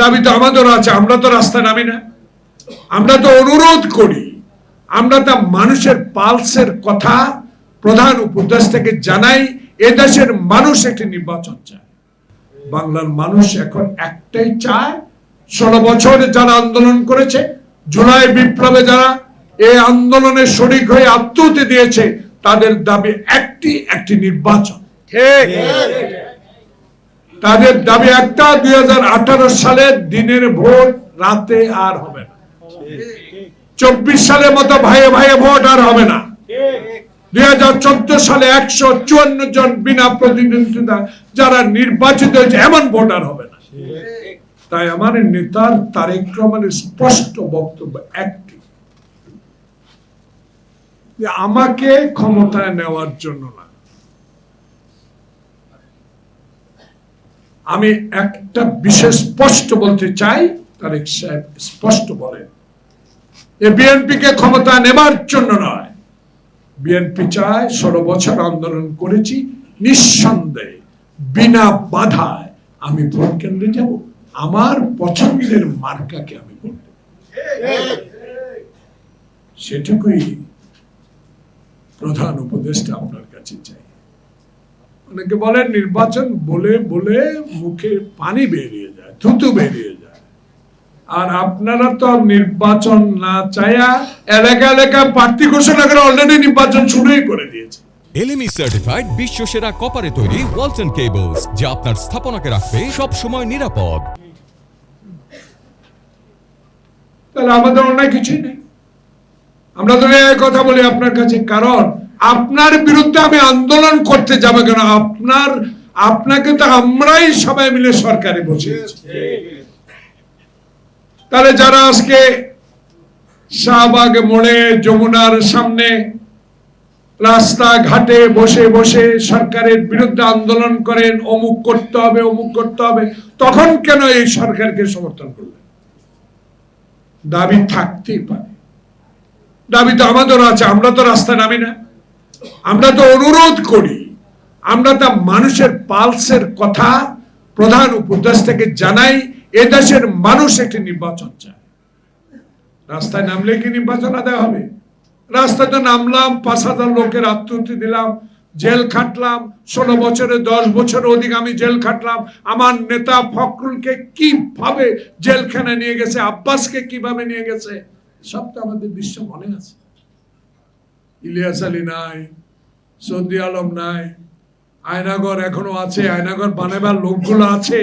দাবি তো আমাদেরও আছে, আমরা তো রাস্তায় নামি না। আমরা তো অনুরোধ করি, আমরা তা মানুষের পালসের কথা প্রধান উপদেষ্টাকে জানাই, এ দেশের মানুষ একটি নির্বাচন চায়। বাংলার মানুষ এখন একটাই চায়, ষোলো বছরে যারা আন্দোলন করেছে, জুলাই বিপ্লবে যারা এই আন্দোলনে শরিক হয়ে আত্মহতি দিয়েছে, তাদের দাবি একটি একটি নির্বাচন। ঠিক। তাদের দাবি একটা, দুই সালের দিনের ভোট রাতে আর হবে না। চব্বিশ সালের মতো ভাইয়ে ভাইয়ে ভোট আর হবে না। দুই হাজার চোদ্দ সালে একশো চুয়ান্ন জন বিনা প্রতিদ্বন্দ্বিতা যারা নির্বাচিত হয়েছে, এমন ভোট আর হবে না। তাই আমার নেতার তারেক রহমানের স্পষ্ট বক্তব্য একটি, যে আমাকে ক্ষমতায় নেওয়ার জন্য না। আমি একটা বিশেষ স্পষ্ট বলতে চাই, তারেক সাহেব স্পষ্ট বলেন। এ বিএনপি কে ক্ষমতা নেবার জন্য নয়। বিএনপি চায় ষোলো বছর আন্দোলন করেছি নিঃসন্দেহে। বিনা বাধায় আমি ভোট কেন্দ্রে যাব। আমার পছন্দের মার্কাকে আমি ভোট সেটুকুই প্রধান উপদেষ্টা আপনার কাছে চাই। অনেকে বলেন নির্বাচন বলে বলে মুখে পানি বেরিয়ে যায় থুতু বেরিয়ে যায়। আর আপনারা তো নির্বাচন না চায়া এলাকা এলাকা প্রার্থী ঘোষণা করে অলরেডি নির্বাচন শুরুই করে দিয়েছে। এলএমই সার্টিফাইড বিশ্ব সেরা কপারে তৈরি ওয়ালটন কেবলস যা আপনার স্থাপনাকে রাখবে সব সময় নিরাপদ। তাহলে আমাদের অন্যায় কিছুই নেই। আমরা তো কথা বলি আপনার কাছে কারণ আপনার বিরুদ্ধে আমি আন্দোলন করতে যাব কেন? আপনার, আপনাকে তো আমরাই সবাই মিলে সরকারে বসিয়েছি। তাহলে যারা আজকে শাহবাগ মোড়ে, যমুনার সামনে রাস্তা ঘাটে বসে বসে সরকারের বিরুদ্ধে আন্দোলন করেন, অমুক করতে হবে, অমুক করতে হবে, তখন কেন এই সরকারকে সমর্থন করলেন? দাবি থাকতেই পারে। দাবি তো আমাদেরও আছে, আমরা তো রাস্তায় নামি না। আমরা তো অনুরোধ করি, আমরা তা মানুষের পালসের কথা প্রধান উপদেষ্টাকে জানাই, এ দেশের মানুষ একটি নির্বাচন চায়। রাস্তায় নামলে কি নির্বাচন আদায় হবে? রাস্তায় তো নামলাম, পাঁচ হাজার লোকের আত্মহত্যা দিলাম, জেল খাটলাম, ষোলো বছরে দশ বছর অধিক আমি জেল খাটলাম, আমার নেতা ফখরুলকে কীভাবে জেলখানায় নিয়ে গেছে, আব্বাসকে কীভাবে নিয়ে গেছে, সব তো আমাদের দৃশ্য মনে আছে। ইলিয়াস আলী নাই, সৌদি আলম নাই, আয়নাগর এখনও আছে, আয়নাগর বানাবার লোকগুলো আছে।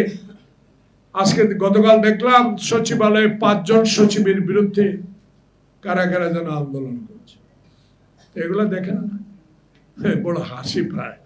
আজকে গতকাল দেখলাম সচিবালয়ে পাঁচজন সচিবের বিরুদ্ধে কারা কারা যেন আন্দোলন করছে। এগুলো দেখেন বড় হাসি পায়